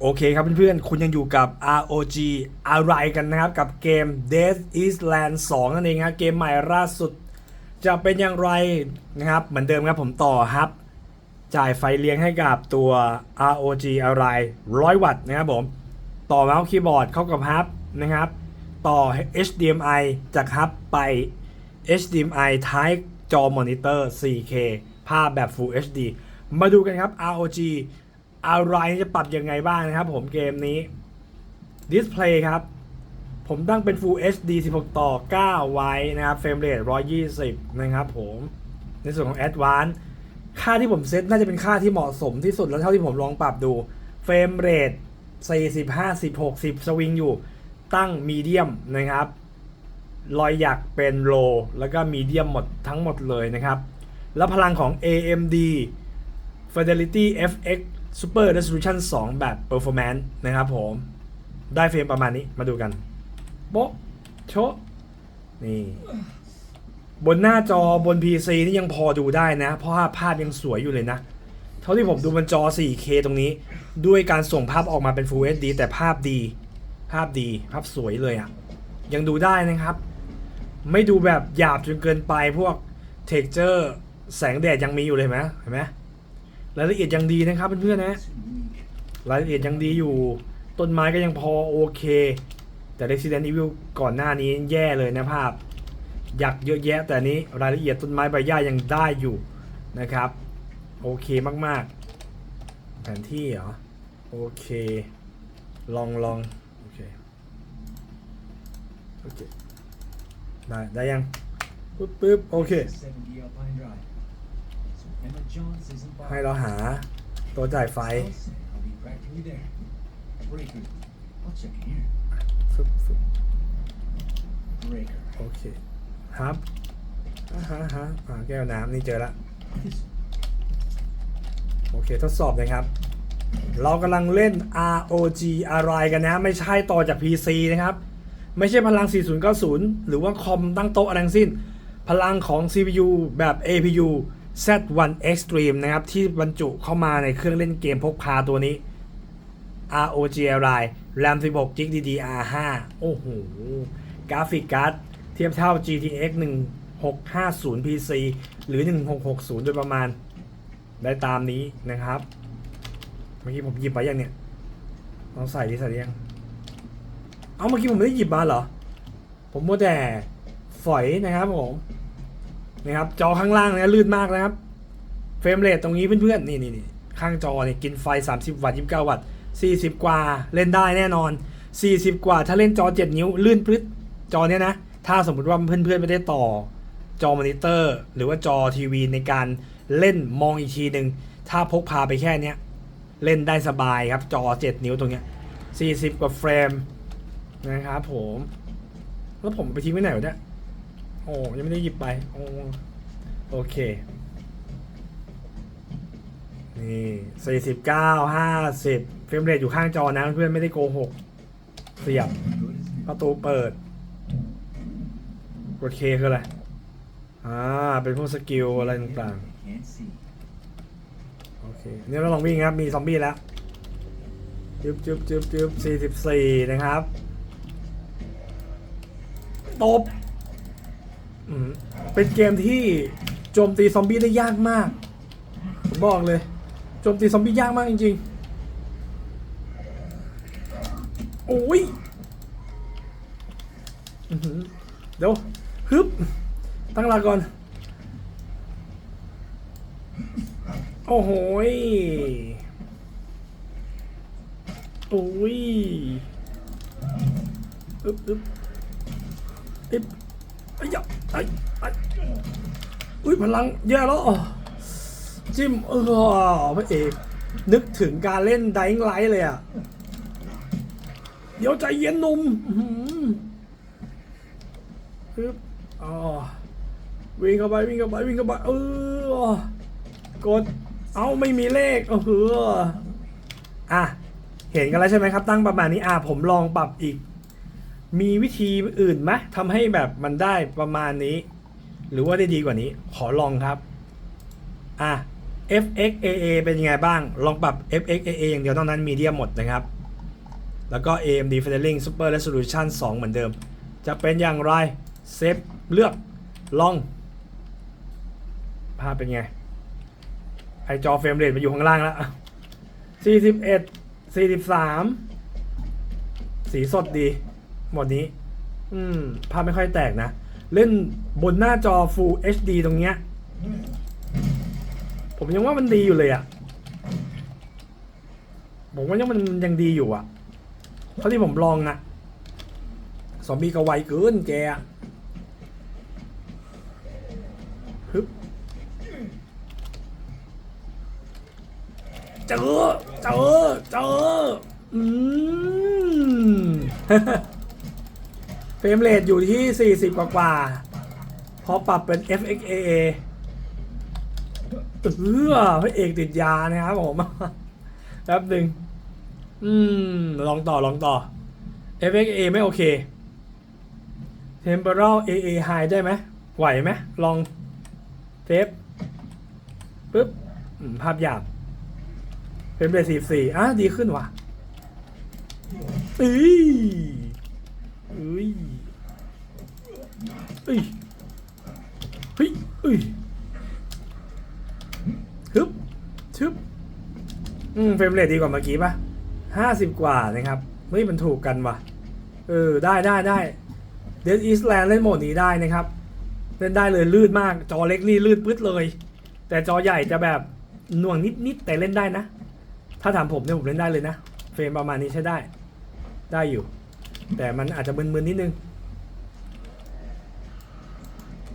โอเคครับเพื่อนๆ คุณยังอยู่กับ ROG อะไรกันนะครับ กับเกม Death Island 2 นั่นเองครับเกมใหม่ล่าสุด จะเป็นอย่างไรนะครับ เหมือนเดิมครับผมต่อครับ จ่ายไฟเลี้ยงให้กับตัว ROG อะไร100 วัตต์นะครับผม ต่อเมาส์คีย์บอร์ดเข้ากับฮับนะครับ ต่อ HDMI จากฮับไป HDMI ท้ายจอมอนิเตอร์ 4K ภาพแบบ Full HD มาดูกันครับ ROG อะไรจะปรับยังไงบ้างนะครับผมเกมนี้ Display ครับ ผมตั้งเป็น Full HD 16 ต่อ 9 ไว้นะครับเฟรมเรท120 นะครับผม ในส่วนของ Advanced ค่าที่ผมเซตน่าจะเป็นค่าที่เหมาะสมที่สุดแล้วเท่าที่ผมลองปรับดูเฟรมเรท40 50 60 สวิงอยู่ตั้งมีเดียมนะครับรอยหยักเป็นโลแล้วก็มีเดียมหมดทั้งหมดเลยนะครับ แล้วพลังของ AMD Fidelity FX Super Resolution 2 แบบ Performance นะครับผม ได้เฟรมประมาณนี้มาดูกันโป๊ะโชะนี่ บนหน้าจอบน PC นี่ยังพอดูได้นะ เพราะว่าภาพยังสวยอยู่เลยนะ เท่าที่ผมดูบนจอ 4K ตรงนี้ ด้วยการส่งภาพออกมาเป็น Full HD แต่ภาพดี ภาพดีภาพสวยเลยอะ่ะ ยังดูได้นะครับ ไม่ดูแบบหยาบจนเกินไปพวก texture แสงแดดยังมีอยู่เลยไหมเห็นไหม รายละเอียดยังดีนะครับเพื่อนๆนะรายละเอียดยังดีอยู่ ต้นไม้ก็ยังพอโอเค แต่ Resident Evil ก่อนหน้านี้แย่เลยนะภาพ อยากเยอะแยะ แต่นนี้รายละเอียดต้นไม้ใบหญ้ายังได้อยู่นะครับ โอเคมากๆ แผนที่เหรอ โอเค ลองลองโอเคโอเคได้ได้ยังปึ๊บปึ๊บโอเค ให้เราหาตัวจ่ายไฟฟึบฟึบโอเคครับอ่าฮะฮะอ่าแก้วน้ำนี่เจอละโอเคทดสอบเลยครับ เรากำลังเล่น ROG อะไรกันนะ ไม่ใช่ต่อจาก PC นะครับ ไม่ใช่พลัง 4090 หรือว่าคอมตั้งโต๊ะอะไรทั้งสิ้น พลังของ CPU แบบ APU Z1 Extreme นะครับ ที่บรรจุเข้ามาในเครื่องเล่นเกมพกพาตัวนี้ ROG Ally RAM 16 GB DDR5 โอ้โห กราฟิกการ์ดเทียบเท่า GTX 1650 PC หรือ 1660 โดยประมาณ ได้ตามนี้นะครับ เมื่อกี้ผมหยิบไปยังเนี่ยลองใส่ดิใส่ยัง เอาเมื่อกี้ผมไม่ได้หยิบมาเหรอ ผมมัวแต่ฝอยนะครับผม นะครับจอข้างล่างเนี่ยลื่นมากนะครับ เฟรมเรทตรงนี้เพื่อนๆนี่นี่นี่ข้างจอเนี่ยกินไฟ 30 วัตต์29 วัตต์40 กว่าเล่นได้แน่นอน 40 กว่าถ้าเล่นจอ 7 นิ้ว ลื่นพลึดจอเนี้ยนะ ถ้าสมมติว่าเพื่อนๆไม่ได้ต่อจอมอนิเตอร์ หรือว่าจอทีวีในการเล่นมองอีกทีหนึ่งถ้าพกพาไปแค่เนี้ยเล่นได้สบายครับจอ 7 นิ้วตรงเนี้ย40 กว่าเฟรมนะครับผม แล้วผมไปทิ้งไว้ไหนวะเนี่ย โอ้ยังไม่ได้หยิบไปโอ้โอเค นี่49 50เก้าห้าสิบเฟรมเรทอยู่ข้างจอนะเพื่อนไม่ได้โกหก เสียบประตูเปิดกดเคคืออะไร อ่า เป็นพวกสกิลอะไรต่างๆ โอเคเนี่ยเราลองวิ่งครับ มีซอมบี้แล้วจึ๊บจึ๊บจึ๊บจึ๊บสี่สิบสี่นะครับ ตบ เป็นเกมที่โจมตีซอมบี้ได้ยากมาก ผมบอกเลย โจมตีซอมบี้ยากมากจริงๆ โอ้ยเดี๋ยวฮึบ ตั้งหลักก่อน โอ้โหยโอ้ยอึบอึบอึบ อ้ยไอ้ไอ้อุ้ยพลังแย่แล้วจิ้มเออพระเอกนึกถึงการเล่นไดงไลท์เลยอะ เดี๋ยวใจเย็นนุ่มอื้อหืออึบอ๋อวิ่งเข้าไปวิ่งเข้าไปวิ่งเข้าไปเออกดเอาไม่มีเลขเอออะเห็นกันแล้วใช่ไหมครับ ตั้งประมาณนี้อะผมลองปรับอีก มีวิธีอื่นไหมทำให้แบบมันได้ประมาณนี้ หรือว่าได้ดีกว่านี้ ขอลองครับ อะ FXAA เป็นยังไงบ้าง ลองปรับ FXAA อย่างเดียวนอกนั้นมีเดียหมดนะครับ แล้วก็ AMD Feathering Super Resolution 2 เหมือนเดิม จะเป็นอย่างไร เซฟ เลือก ลอง ภาพเป็นไง ไอจอเฟรมเรทมาอยู่ข้างล่างแล้ว 41 43 สีสดดี หมดนี้ อืม ภาพไม่ค่อยแตกนะ เล่นบนหน้าจอ Full HD ตรงเนี้ย ผมยังว่ามันดีอยู่เลยอะผมว่ายังมันยังดีอยู่อะเท่าที่ผมลองอะซอมบี้ก็ไวเกินแกอะฮึบเจอเจอเจออืม รมเรทอยู่ที่ 40 กว่ากว่าพอปรับเป็น FXAA เออพระเอกติดยานะครับผมแป๊บหนึ่งอืม ลองต่อ ลองต่อ FXA ไม่โอเค Temporal AA High ได้ไหม ไหวไหม ลองเทปปึ๊บภาพหยาบเป็นเบสสี่อะ ดีขึ้นว่ะเอ้ยเอ้ย เอ้ยเฮ้ยเอ้ยฮึบชึบอืมเฟรมเรทดีกว่าเมื่อกี้ปะห้าสิบกว่านะครับ เฮ้ยมันถูกกันว่ะ เออ ได้ได้ได้เดนอีสแลนด์เล่นโหมดนี้ได้นะครับ เล่นได้เลยลื่นมาก จอเล็กนี่ลื่นปึ๊ดเลย แต่จอใหญ่จะแบบหน่วงนิดนิดๆแต่เล่นได้นะ ถ้าถามผมเนี่ยผมเล่นได้เลยนะ เฟรมประมาณนี้ใช้ได้ ได้อยู่ แต่มันอาจจะมึนๆนิดนึง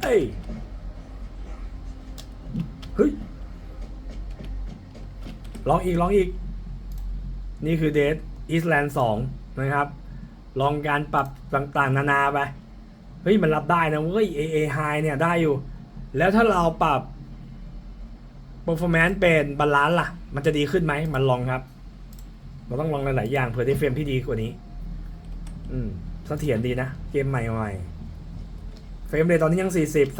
เอ้ยเฮ้ย ลองอีก ลองอีก นี่คือเดทอีสแลนด์สองนะครับ ลองการปรับต่างๆ นานาไป เฮ้ย มันรับได้นะเว้ย AA High เนี่ยได้อยู่ แล้วถ้าเราปรับ performance เป็นบาลานซ์ล่ะ มันจะดีขึ้นไหม มันลองครับ เราต้องลองหลายๆอย่างเผื่อได้เฟรมที่ดีกว่านี้ อืมเสถียรดีนะ เกมใหม่ๆ เฟรมเรทตอนนี้ยัง 40 38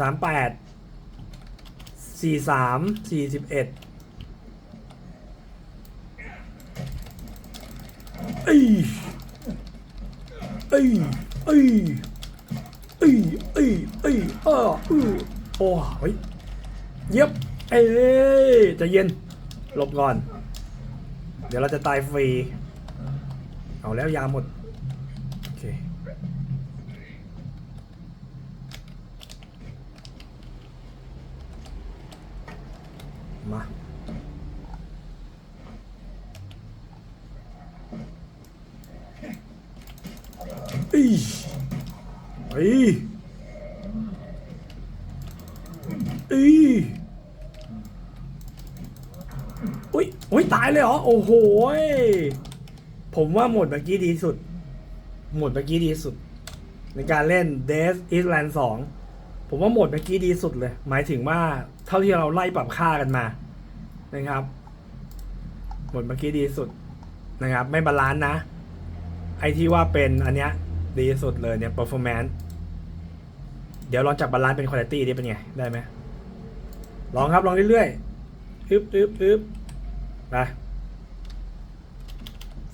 43 41เอ้ยเอ้ยเอ้ยเอ้ยเอ้ยเอ้ยอ้ออื้อโอ้ยเย็บเอ้ยจะเย็นหลบก่อน เดี๋ยวเราจะตายฟรี เอาแล้วยาหมด โอเค มาอีอีอีอุ้ยอุ้ยตายเลยเหรอ โอ้โห ผมว่าหมดเมื่อกี้ดีสุด หมดเมื่อกี้ดีสุด ในการเล่น Death Island 2 ผมว่าหมดเมื่อกี้ดีสุดเลย หมายถึงว่า เท่าที่เราไล่ปรับค่ากันมานะครับหมดเมื่อกี้ดีสุดนะครับ ไม่บาลานซ์นะ ไอที่ว่าเป็นอันเนี้ยดีสุดเลยเนี่ย performance เดี๋ยวลองจับบาลานซ์เป็น quality ดิเป็นไง ได้ไหมลองครับ ลองเรื่อยๆอึบอึบอึบไป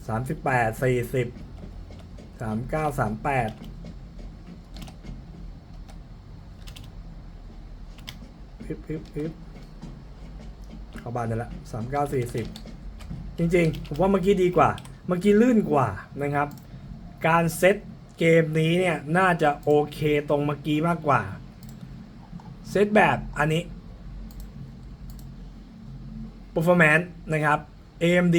สามสิบแปดสี่สิบสามเก้าสามแปด อึบอึบอึบเข้าบ้านได้ละสามเก้าสี่สิบจริงๆ ผมว่าเมื่อกี้ดีกว่า เมื่อกี้ลื่นกว่านะครับ การเซตเกมนี้เนี่ยน่าจะโอเคตรงเมื่อกี้มากกว่า เซตแบบอันนี้ performance นะครับ AMD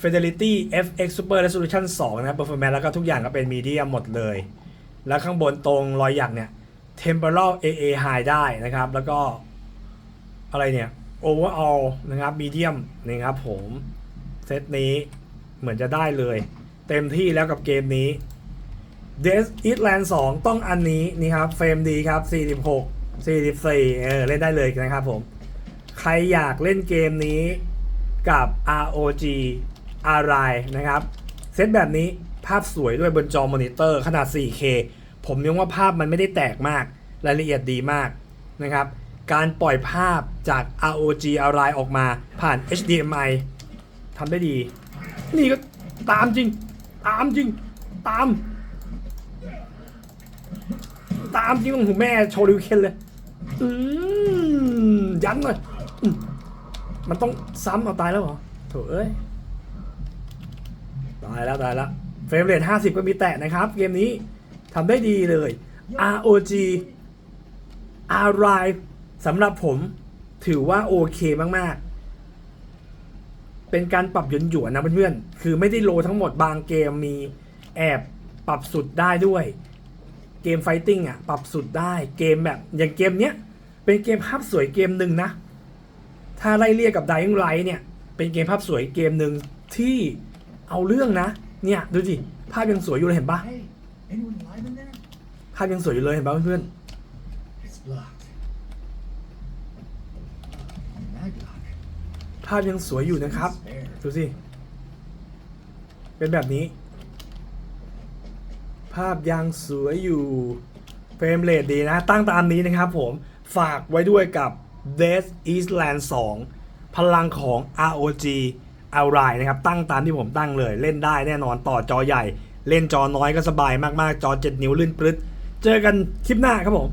Fidelity FX Super Resolution 2 นะครับ performance แล้วก็ทุกอย่างก็เป็น medium หมดเลย แล้วข้างบนตรงรอยหยักเนี่ย temporal AA high ได้นะครับ แล้วก็ อะไรเนี่ย overall นะครับ medium นะครับผมเซตนี้เหมือนจะได้เลย เต็มที่แล้วกับเกมนี้ Death Island 2 ต้องอันนี้นี่ครับเฟรมดีครับ 46 44เออเล่นได้เลยนะครับผม ใครอยากเล่นเกมนี้กับ ROG Ally นะครับ เซตแบบนี้ภาพสวยด้วยบนจอมอนิเตอร์ขนาด 4K ผมยังว่าภาพมันไม่ได้แตกมาก รายละเอียดดีมากนะครับ การปล่อยภาพจาก ROG Ally ออกมาผ่าน HDMI ทำได้ดี นี่ก็ตามจริง ตามจริง ตาม ตามจริงของแม่โชว์ริวเคนเลย อืมยันเลยมมันต้องซ้ำเอาตายแล้วเหรอโถเอ้ย ตายแล้วตายแล้วเฟรมเรท50 ก็มีแตะนะครับ เกมนี้ทำได้ดีเลย ROG Arrive สำหรับผมถือว่าโอเคมากๆ เป็นการปรับหยวนหยวนๆนะเพื่อนๆ คือไม่ได้โลทั้งหมดบางเกมมีแอบปรับสุดได้ด้วย เกมไฟติ้งอะปรับสุดได้เกมแบบอย่างเกมเนี้ยเป็นเกมภาพสวยเกมหนึ่งนะ ถ้าไล่เรียกกับ Dying Light เนี่ย เป็นเกมภาพสวยเกมหนึ่งที่เอาเรื่องนะ เนี่ยดูสิภาพยังสวยอยู่เลยเห็นปะ Hey, anyone alive in there? ภาพยังสวยอยู่เลยเห็นปะเพื่อน It's locked. Maglock. ๆภาพยังสวยอยู่นะครับ ดูสิ เป็นแบบนี้ ภาพยังสวยอยู่เฟรมเรทดีนะ ตั้งตามนี้นะครับผมฝากไว้ด้วยกับ Death Eastland 2 พลังของ ROG Ally นะครับ ตั้งตามที่ผมตั้งเลย เล่นได้แน่นอนต่อจอใหญ่ เล่นจอน้อยก็สบายมากๆ จอ 7 นิ้วลื่นปลึดเจอกันคลิปหน้าครับผม